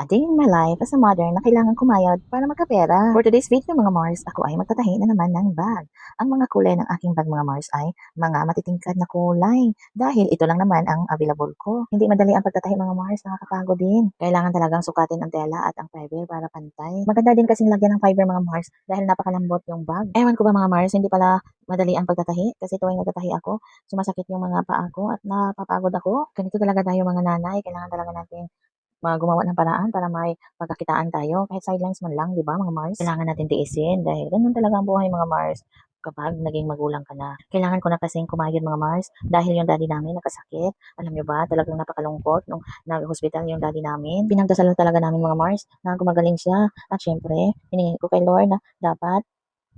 A day in my life as a mother na kailangan kumayod para magkapera. For today's video mga Mars, ako ay magtatahi na naman ng bag. Ang mga kulay ng aking bag mga Mars ay mga matitingkad na kulay. Dahil ito lang naman ang available ko. Hindi madali ang pagtatahi mga Mars, nakakapagod din. Kailangan talagang sukatin ang tela at ang fiber para pantay. Maganda din kasing lagyan ng fiber mga Mars dahil napakalambot yung bag. Ewan ko ba mga Mars, hindi pala madali ang pagtatahi kasi tuwing nagtatahi ako, sumasakit yung mga paa ko at napapagod ako. Ganito talaga tayo mga nanay, kailangan talaga natin gumawa ng paraan para may pagkakitaan tayo. Kahit sidelines man lang, di ba mga Mars? Kailangan natin tiisin dahil ganun talaga ang buhay mga Mars kapag naging magulang ka na. Kailangan ko na kasing kumayod mga Mars dahil yung daddy namin nakasakit. Alam nyo ba, talagang napakalungkot nung nag-hospital yung daddy namin. Pinagdasalan talaga namin mga Mars na gumagaling siya. At syempre, hiningi ko kay Lord na dapat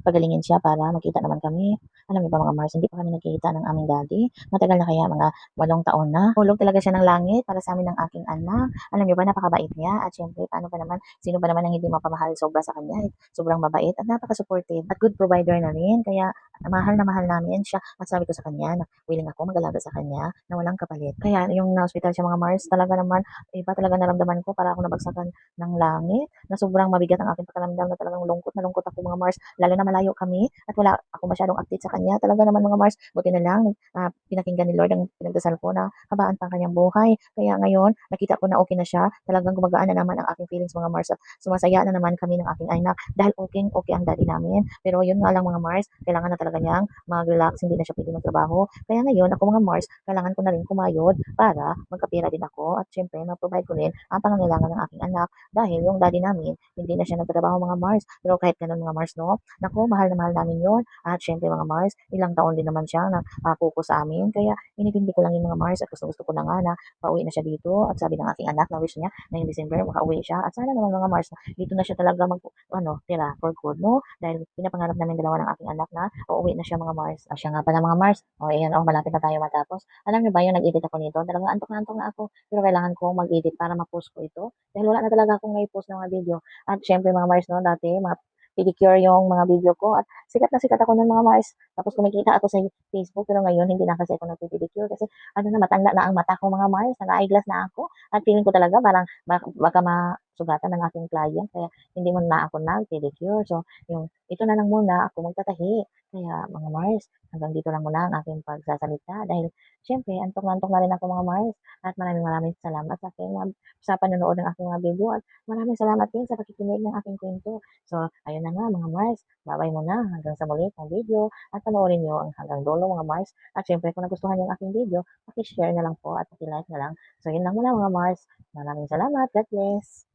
pagalingin siya para makita naman kami. Alam niyo ba mga Mars, hindi pa kami nakikita ng aming daddy. Matagal na kaya mga walong taon na. Hulog talaga siya ng langit para sa amin ng aking anak. Alam niyo ba, napakabait niya. At syempre, paano pa naman, sino ba naman ang hindi mapamahal sobra sa kanya? Sobrang mabait at napaka-supportive at good provider na rin. Kaya mahal na mahal namin siya. At sabi ko sa kanya na willing ako mag-alaga sa kanya na walang kapalit. Kaya yung na-hospital siya mga Mars, talaga naman, iba talaga naramdaman ko para ako nabagsakan ng langit na sobrang mabigat ang aking pakiramdam na talagang lungkot na lungkot ako mga Mars. Lalo na malayo kami at wala ako masyadong update sa kanya. Talaga naman mga Mars, buti na lang uh, pinakinggan ni Lord ang pinagdasal ko na habaan pa ang kanyang buhay. Kaya ngayon, nakita ko na okay na siya. Talagang gumagaan na naman ang aking feelings mga Mars. At sumasaya na naman kami ng aking anak dahil okay, okay ang daddy namin. Pero yun nga lang mga Mars, kailangan na talaga niyang mag-relax, hindi na siya pwede magtrabaho. Kaya ngayon, ako mga Mars, kailangan ko na rin kumayod para magkapira din ako at syempre, ma-provide ko rin ang pangangailangan ng aking anak dahil yung daddy namin, hindi na siya nagtatrabaho mga Mars. Pero kahit ganun mga Mars, no? Naku, mahal na mahal namin yon At syempre mga Mars, ilang taon din naman siya na uh, kuko sa amin. Kaya initindi ko lang yung mga Mars at gusto gusto ko na nga na pauwi na siya dito. At sabi ng aking anak na wish niya na yung December makauwi siya. At sana naman mga Mars, dito na siya talaga mag, ano, tira for good, no? Dahil pinapangarap namin dalawa ng aking anak na uuwi na siya mga Mars. Ah, siya nga pala mga Mars. O, ayan, oh, malapit na tayo matapos. Alam niyo ba yung nag-edit ako nito? Talagang antok na antok na ako. Pero kailangan ko mag-edit para ma-post ko ito. Dahil wala na talaga akong na-post ng mga video. At syempre mga Mars, no, dati, mga pedicure yung mga video ko. At sikat na sikat ako ng mga Mars. Tapos kumikita ako sa Facebook pero ngayon hindi na kasi ako nagpipedicure. Kasi ano na matanda na ang mata ko mga Mars, naka-eyeglass na ako. At feeling ko talaga parang baka masugatan ng aking client kaya hindi mo na ako nag-pedicure. So yung ito na lang muna ako magtatahi. Kaya mga Mars, hanggang dito lang muna ang aking pagsasalita dahil syempre antok na rin ako mga Mars at maraming maraming salamat sa aking sa panonood ng aking mga video at maraming salamat din sa pakikinig ng aking kwento. So ayun na nga mga Mars, babay muna hanggang sa muli ng video at panoorin nyo ang hanggang dulo mga Mars. At syempre kung nagustuhan nyo ang aking video, pakishare na lang po at pakilike na lang. So yun lang muna mga Mars. Maraming salamat. God bless.